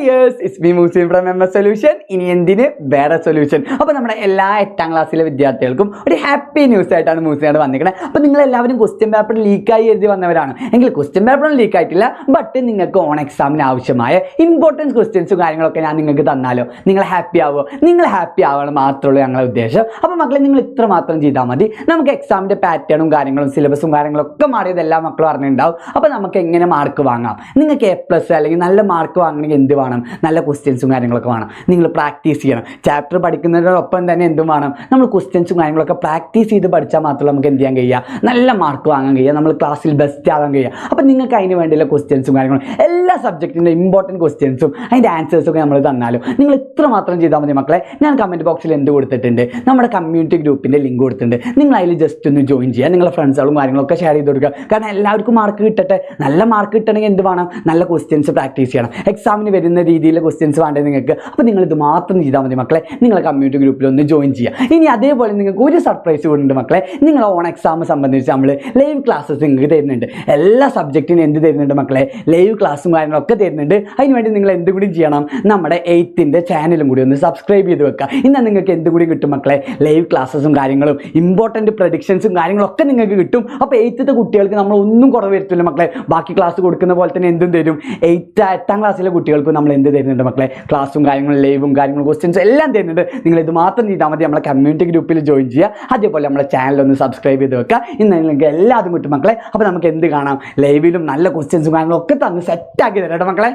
Dears is me Muhsin from M S solution ഇനി എന്തിന് വേറെ സൊല്യൂഷൻ അപ്പോൾ നമ്മുടെ എല്ലാ എട്ടാം ക്ലാസ്സിലെ വിദ്യാർത്ഥികൾക്കും ഒരു ഹാപ്പി ന്യൂസ് ആയിട്ടാണ് മൂസിനോട് വന്നിരിക്കുന്നത് അപ്പോൾ നിങ്ങൾ എല്ലാവരും ക്വസ്റ്റ്യൻ പേപ്പർ ലീക്കായി എഴുതി വന്നവരാണ്. എങ്കിൽ ക്വസ്റ്റ്യൻ പേപ്പറൊന്നും ലീക്ക് ആയിട്ടില്ല. ബട്ട് നിങ്ങൾക്ക് ഓൺ എക്സാമിന് ആവശ്യമായ ഇമ്പോർട്ടൻസ് ക്വസ്റ്റ്യൻസും കാര്യങ്ങളൊക്കെ ഞാൻ നിങ്ങൾക്ക് തന്നാലോ? നിങ്ങൾ ഹാപ്പി ആവുമോ നിങ്ങൾ ഹാപ്പി ആവണം മാത്രമുള്ളൂ ഞങ്ങളുടെ ഉദ്ദേശം. അപ്പോൾ മക്കളെ നിങ്ങൾ ഇത്ര മാത്രം ചെയ്താൽ മതി. നമുക്ക് എക്സാമിന്റെ പാറ്റേണും കാര്യങ്ങളും സിലബസും കാര്യങ്ങളൊക്കെ മാറിയത് എല്ലാ മക്കളും അറിഞ്ഞിട്ടുണ്ടാവും. അപ്പോൾ നമുക്ക് എങ്ങനെ മാർക്ക് വാങ്ങാം? നിങ്ങൾക്ക് എ പ്ലസ് അല്ലെങ്കിൽ നല്ല മാർക്ക് വാങ്ങണമെങ്കിൽ എന്ത് വേണം. നല്ല ക്വസ്റ്റ്യൻസും കാര്യങ്ങളൊക്കെ വേണം. നിങ്ങൾ പ്രാക്ടീസ് ചെയ്യണം. ചാപ്റ്റർ പഠിക്കുന്നതിനോടൊപ്പം തന്നെ എന്തും വേണം. നമ്മൾ ക്വസ്റ്റ്യൻസും കാര്യങ്ങളൊക്കെ പ്രാക്ടീസ് ചെയ്ത് പഠിച്ചാൽ മാത്രമേ നമുക്ക് എന്ത് ചെയ്യാൻ കഴിയുക? നല്ല മാർക്ക് വാങ്ങാൻ കഴിയുക. നമ്മൾ ക്ലാസ്സിൽ ബെസ്റ്റ് ആകാൻ കഴിയുക. അപ്പം നിങ്ങൾക്ക് അതിന് വേണ്ടിയുള്ള ക്വസ്റ്റ്യൻസും കാര്യങ്ങളും എല്ലാ സബ്ജക്റ്റിന്റെ ഇമ്പോർട്ടന്റ് ക്വസ്റ്റ്യൻസും അതിന്റെ ആൻസേഴ്സും ഒക്കെ നമ്മൾ തന്നാലും നിങ്ങൾ ഇത്ര മാത്രം ചെയ്താൽ മതി മക്കളെ. ഞാൻ കമന്റ് ബോക്സിൽ എന്ത് കൊടുത്തിട്ടുണ്ട്? നമ്മുടെ കമ്മ്യൂണിറ്റി ഗ്രൂപ്പിന്റെ ലിങ്ക് കൊടുത്തിട്ടുണ്ട്. നിങ്ങൾ അതിൽ ജസ്റ്റ് ഒന്ന് ജോയിൻ ചെയ്യുക. നിങ്ങളുടെ ഫ്രണ്ട്സുകളും കാര്യങ്ങളൊക്കെ ഷെയർ ചെയ്ത് കൊടുക്കുക. കാരണം എല്ലാവർക്കും മാർക്ക് കിട്ടട്ടെ. നല്ല മാർക്ക് കിട്ടണമെങ്കിൽ എന്ത് വേണം? നല്ല ക്വസ്റ്റ്യൻസ് പ്രാക്ടീസ് ചെയ്യണം. എക്സാമിന് വരുന്ന രീതിയിലെ ക്വസ്റ്റ്യൻസ് വേണ്ടത് നിങ്ങൾക്ക്? അപ്പോൾ നിങ്ങൾ ഇത് മാത്രം ചെയ്താൽ മതി മക്കളെ. നിങ്ങളെ കമ്മ്യൂണിറ്റി ഗ്രൂപ്പിൽ ഒന്ന് ജോയിൻ ചെയ്യുക. ഇനി അതേപോലെ നിങ്ങൾക്ക് ഒരു സർപ്രൈസ് കൂടുണ്ട് മക്കളെ. നിങ്ങൾ ഓൺ എക്സാം സംബന്ധിച്ച് നമ്മൾ ലൈവ് ക്ലാസ്സസ് നിങ്ങൾക്ക് തരുന്നുണ്ട്. എല്ലാ സബ്ജക്റ്റിനും എന്ത് തരുന്നുണ്ട് മക്കളെ? ലൈവ് ക്ലാസ്സും കാര്യങ്ങളൊക്കെ തരുന്നുണ്ട്. അതിനുവേണ്ടി നിങ്ങൾ എന്ത് കൂടി ചെയ്യണം? നമ്മുടെ എയ്ത്തിന്റെ ചാനലും കൂടി ഒന്ന് സബ്സ്ക്രൈബ് ചെയ്ത് വെക്കുക. എന്നാൽ നിങ്ങൾക്ക് എന്ത് കൂടി കിട്ടും മക്കളെ? ലൈവ് ക്ലാസ്സസും കാര്യങ്ങളും ഇമ്പോർട്ടന്റ് പ്രഡിക്ഷൻസും കാര്യങ്ങളൊക്കെ നിങ്ങൾക്ക് കിട്ടും. അപ്പോൾ എയ്ത്തത്തെ കുട്ടികൾക്ക് നമ്മൾ ഒന്നും കുറവ് വരുത്തില്ല മക്കളെ. ബാക്കി ക്ലാസ് കൊടുക്കുന്ന പോലെ തന്നെ എന്തും തരും. എയ്ത്ത് എട്ടാം ക്ലാസ്സിലെ കുട്ടികൾക്കും നമ്മൾ എന്ത് തരുന്നുണ്ട് മക്കളെ? ക്ലാസ്സും കാര്യങ്ങളും ലൈവും കാര്യങ്ങളും ക്വസ്റ്റ്യൻസും എല്ലാം തരുന്നുണ്ട്. നിങ്ങൾ ഇത് മാത്രം ചെയ്താൽ മതി. നമ്മളെ കമ്മ്യൂണിറ്റി ഗ്രൂപ്പിൽ ജോയിൻ ചെയ്യുക. അതേപോലെ നമ്മളെ ചാനൽ ഒന്ന് സബ്സ്ക്രൈബ് ചെയ്ത് വെക്കുക. ഇന്ന് നിങ്ങൾക്ക് എല്ലാതും കിട്ടും മക്കളെ. അപ്പോൾ നമുക്ക് എന്ത് കാണാം? ലൈവിലും നല്ല ക്വസ്റ്റ്യൻസും കാര്യങ്ങളും ഒക്കെ തന്ന് സെറ്റാക്കി തരാം മക്കളെ.